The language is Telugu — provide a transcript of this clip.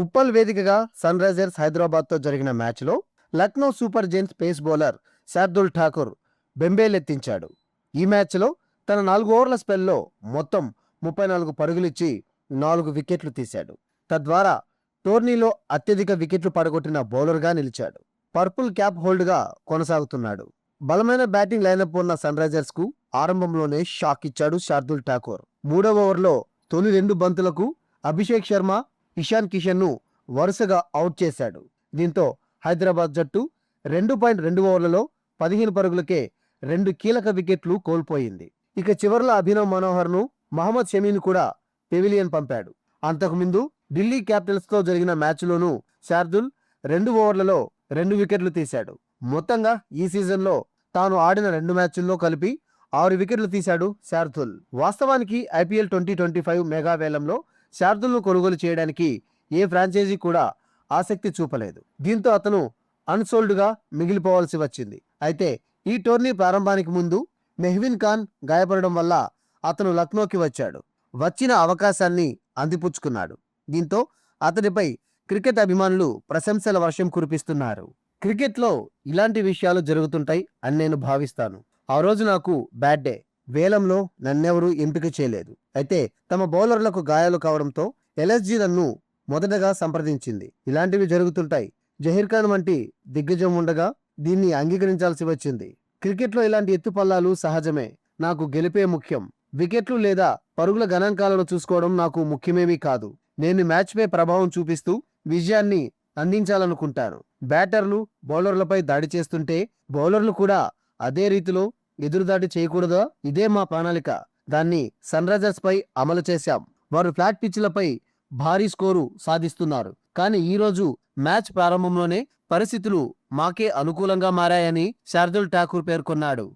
ఉప్పల్ వేదికగా సన్ రైజర్స్ హైదరాబాద్తో జరిగిన మ్యాచ్లో Lucknow super giants pace bowler Shardul Thakur బెంబేలెత్తించాడు. ఈ మ్యాచ్లో తన నాలుగు ఓవర్ల స్పెల్లో మొత్తం ముప్పై నాలుగు పరుగులిచ్చి నాలుగు వికెట్లు తీశాడు. తద్వారా టోర్నీలో అత్యధిక వికెట్లు పడగొట్టిన బౌలర్గా నిలిచాడు. పర్పుల్ క్యాప్ హోల్డ్గా కొనసాగుతున్నాడు. బలమైన బ్యాటింగ్ లైనప్ ఉన్న సన్ రైజర్స్కు ఆరంభంలోనే షాక్ ఇచ్చాడు శార్దుల్ ఠాకూర్. మూడవ ఓవర్లో తొలి రెండు బంతులకు అభిషేక్ శర్మ ఇషాన్ కిషన్ను వరుసగా అవుట్ చేశాడు. దీంతో హైదరాబాద్ జట్టు రెండు పాయింట్ రెండు ఓవర్లలో పదిహేను పరుగులకే రెండు కీలక వికెట్లు కోల్పోయింది. ఇక చివర్లో అభినవ్ మనోహర్ను మహమ్మద్ షమీని కూడా పెవిలియన్ పంపాడు. అంతకుముందు ఢిల్లీ క్యాపిటల్స్తో జరిగిన మ్యాచ్లోనూ శార్దుల్ రెండు ఓవర్లలో రెండు వికెట్లు తీశాడు. మొత్తంగా ఈ సీజన్లో తాను ఆడిన రెండు మ్యాచ్ల్లో కలిపి ఆరు వికెట్లు తీశాడు శార్దుల్. వాస్తవానికి IPL twenty twenty five mega వేలంలో శార్దుల్ను కొనుగోలు చేయడానికి ఏ ఫ్రాంచైజీ కూడా ఆసక్తి చూపలేదు. దీంతో అతను అన్సోల్డ్గా మిగిలిపోవాల్సి వచ్చింది. అయితే ఈ టోర్నీ ప్రారంభానికి ముందు మెహ్విన్ ఖాన్ గాయపడడం వల్ల అతను లక్నోకి వచ్చాడు. వచ్చిన అవకాశాన్ని అందిపుచ్చుకున్నాడు. దీంతో అతడిపై క్రికెట్ అభిమానులు ప్రశంసల వర్షం కురిపిస్తున్నారు. క్రికెట్లో ఇలాంటి విషయాలు జరుగుతుంటాయి అని నేను భావిస్తాను. ఆ రోజు నాకు బ్యాడ్ డే. వేలంలో నన్నెవరూ ఎంపిక చేయలేదు. అయితే తమ బౌలర్లకు గాయాలు కావడంతో ఎల్ఎస్జీ నన్ను మొదటగా సంప్రదించింది. ఇలాంటివి జరుగుతుంటాయి. జహీర్ ఖాన్ వంటి దిగ్గజం ఉండగా దీన్ని అంగీకరించాల్సి వచ్చింది. క్రికెట్లో ఇలాంటి ఎత్తుపల్లాలు సహజమే. నాకు గెలిపే ముఖ్యం. వికెట్లు లేదా పరుగుల గణాంకాలను చూసుకోవడం నాకు ముఖ్యమేమీ కాదు. నేను మ్యాచ్పై ప్రభావం చూపిస్తూ విజయాన్ని అందించాలనుకుంటాను. బ్యాటర్లు బౌలర్లపై దాడి చేస్తుంటే బౌలర్లు కూడా అదే రీతిలో ఎదురుదాడి చేయకూడదో ఇదే మా ప్రణాళిక. దాన్ని సన్ రైజర్స్ పై అమలు చేశాం. వారు ఫ్లాట్ పిచ్లపై భారీ స్కోరు సాధిస్తున్నారు. కానీ ఈ రోజు మ్యాచ్ ప్రారంభంలోనే పరిస్థితులు మాకే అనుకూలంగా మారాయని శార్దుల్ ఠాకూర్ పేర్కొన్నాడు.